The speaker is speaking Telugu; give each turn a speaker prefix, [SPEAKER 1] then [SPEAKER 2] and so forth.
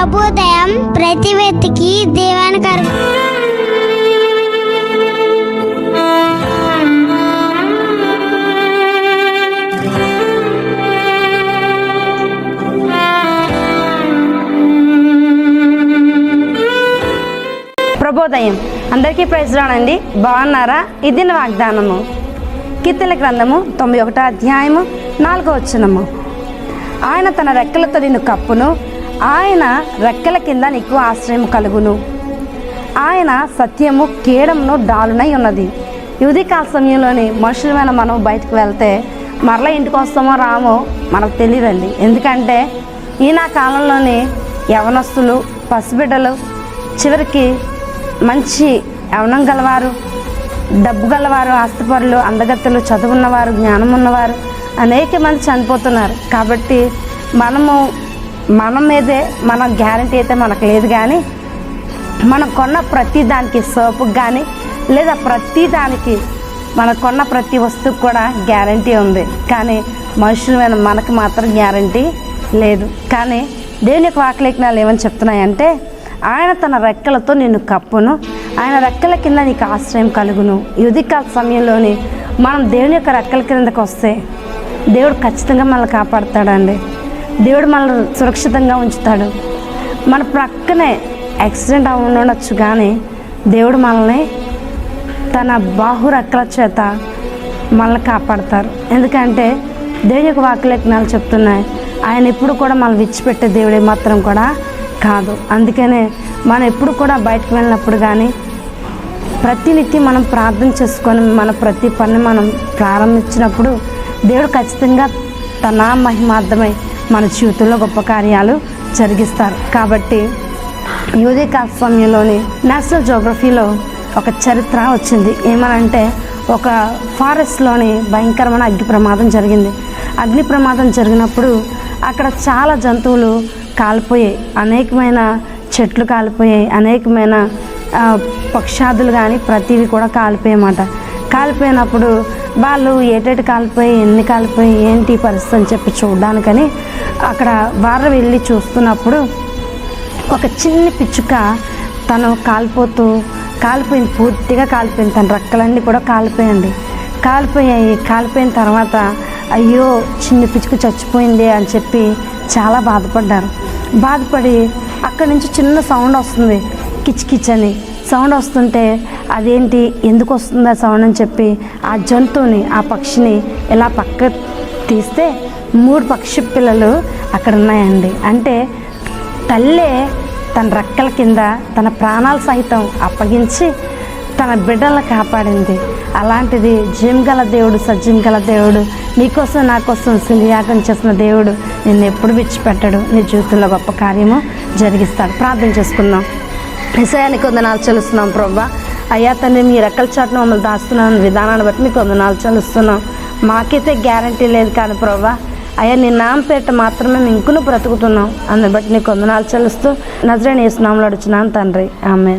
[SPEAKER 1] ప్రబోదయం ప్రతి వ్యక్తికి దేవానికి అర్ప
[SPEAKER 2] ప్రభోదయం అందరికీ ప్రైజ్ రానండి. బాగున్నారా? ఇది వాగ్దానము. కీర్తన గ్రంథము తొంభై ఒకటో అధ్యాయము నాలుగో వచ్చినము ఆయన తన రెక్కలతో నిన్ను కప్పును ఆయన రెక్కల కింద నీకు ఆశ్రయం కలుగును. ఆయన సత్యము కీడమును డాలునై ఉన్నది. యువతి కాల సమయంలోని మనుషులమైన మనం బయటకు వెళ్తే మరలా ఇంటికి వస్తామో రామో మనకు తెలియదండి. ఎందుకంటే ఈ నా కాలంలోని యవనస్తులు పసిబిడ్డలు చివరికి మంచి యవనం గలవారు డబ్బు గలవారు ఆస్తిపరులు అందగత్తెలు చదువున్నవారు జ్ఞానం ఉన్నవారు అనేక మంది చనిపోతున్నారు. కాబట్టి మనము మన మీదే మన గ్యారంటీ అయితే మనకు లేదు కానీ మనం కొన్న ప్రతి దానికి సోపుకి కానీ లేదా ప్రతి దానికి మనం కొన్న ప్రతి వస్తువుకి కూడా గ్యారంటీ ఉంది. కానీ మనుషులమైన మనకు మాత్రం గ్యారంటీ లేదు. కానీ దేవుని యొక్క వాకలేఖనాలు ఏమని చెప్తున్నాయంటే ఆయన తన రెక్కలతో నిన్ను కప్పును ఆయన రెక్కల కింద నీకు ఆశ్రయం కలుగును. యుధికాల సమయంలోని మనం దేవుని యొక్క రెక్కల కిందకు వస్తే దేవుడు ఖచ్చితంగా మనల్ని కాపాడుతాడండి. దేవుడు మనల్ని సురక్షితంగా ఉంచుతాడు. మన ప్రక్కనే యాక్సిడెంట్ అవి కానీ దేవుడు మనల్ని తన బాహురక్కల చేత మనల్ని కాపాడతారు. ఎందుకంటే దేవుని యొక్క వాక్యలేఖనాలు చెప్తున్నాయి. ఆయన ఎప్పుడు కూడా మనం విచ్చిపెట్టే దేవుడే మాత్రం కూడా కాదు. అందుకనే మనం ఎప్పుడు కూడా బయటకు వెళ్ళినప్పుడు కానీ ప్రతినిత్యం మనం ప్రార్థన చేసుకొని మన ప్రతి పని మనం ప్రారంభించినప్పుడు దేవుడు ఖచ్చితంగా తన మహిమార్థమై మన జీవితంలో గొప్ప కార్యాలు జరిగిస్తారు. కాబట్టి యువతి కాల సమయంలోని నేషనల్ జోగ్రఫీలో ఒక చరిత్ర వచ్చింది. ఏమనంటే ఒక ఫారెస్ట్లోని భయంకరమైన అగ్ని ప్రమాదం జరిగింది. అగ్ని ప్రమాదం జరిగినప్పుడు అక్కడ చాలా జంతువులు కాలిపోయాయి. అనేకమైన చెట్లు కాలిపోయాయి. అనేకమైన పక్షాదులు కానీ ప్రతివి కూడా కాలిపోయాయన్నమాట. కాలిపోయినప్పుడు వాళ్ళు ఏటేటి కాలిపోయి ఎన్ని కాలిపోయి ఏంటి పరిస్థితి అని చెప్పి చూడడానికని అక్కడ వారు వెళ్ళి చూస్తున్నప్పుడు ఒక చిన్న పిచ్చుక తను కాలిపోతూ కాలిపోయింది పూర్తిగా కాలిపోయింది తన రెక్కలన్నీ కూడా కాలిపోయండి కాలిపోయాయి కాలిపోయిన తర్వాత అయ్యో చిన్న పిచ్చుక చచ్చిపోయింది అని చెప్పి చాలా బాధపడ్డారు. బాధపడి అక్కడి నుంచి చిన్న సౌండ్ వస్తుంది కిచ్ కిచ్ అని. సౌండ్ వస్తుంటే అదేంటి ఎందుకు వస్తుంది ఆ సౌండ్ అని చెప్పి ఆ జంతువుని ఆ పక్షిని ఇలా పక్క తీస్తే మూడు పక్షి పిల్లలు అక్కడ ఉన్నాయండి. అంటే తల్లే తన రెక్కల కింద తన ప్రాణాలు సహితం అప్పగించి తన బిడ్డలను కాపాడింది. అలాంటిది జీవం గల దేవుడు సజ్జం గల దేవుడు నీకోసం నా కోసం చేసిన దేవుడు నిన్ను ఎప్పుడు విడిచిపెట్టడు. నీ జీవితంలో గొప్ప కార్యము జరిగిస్తాడు. ప్రార్థన చేసుకుందాం. విషయానికి వందనాలు చెల్లిస్తున్నాం ప్రభా. అయ్యా తండ్రి మీ రెక్కల చాటును మమ్మల్ని దాస్తున్నాను విధానాన్ని బట్టి మీకు వందనాలు చెల్లిస్తున్నాం. మాకైతే గ్యారంటీ లేదు కానీ ప్రభా అయ్యా నీ నామ పేట మాత్రమే మేము ఇంకును బ్రతుకుతున్నాం. అందుని బట్టి నీకు వందనాలు చెల్లిస్తూ నజరేణ వేసినాంలో అడుచున్నాను తండ్రి. ఆమె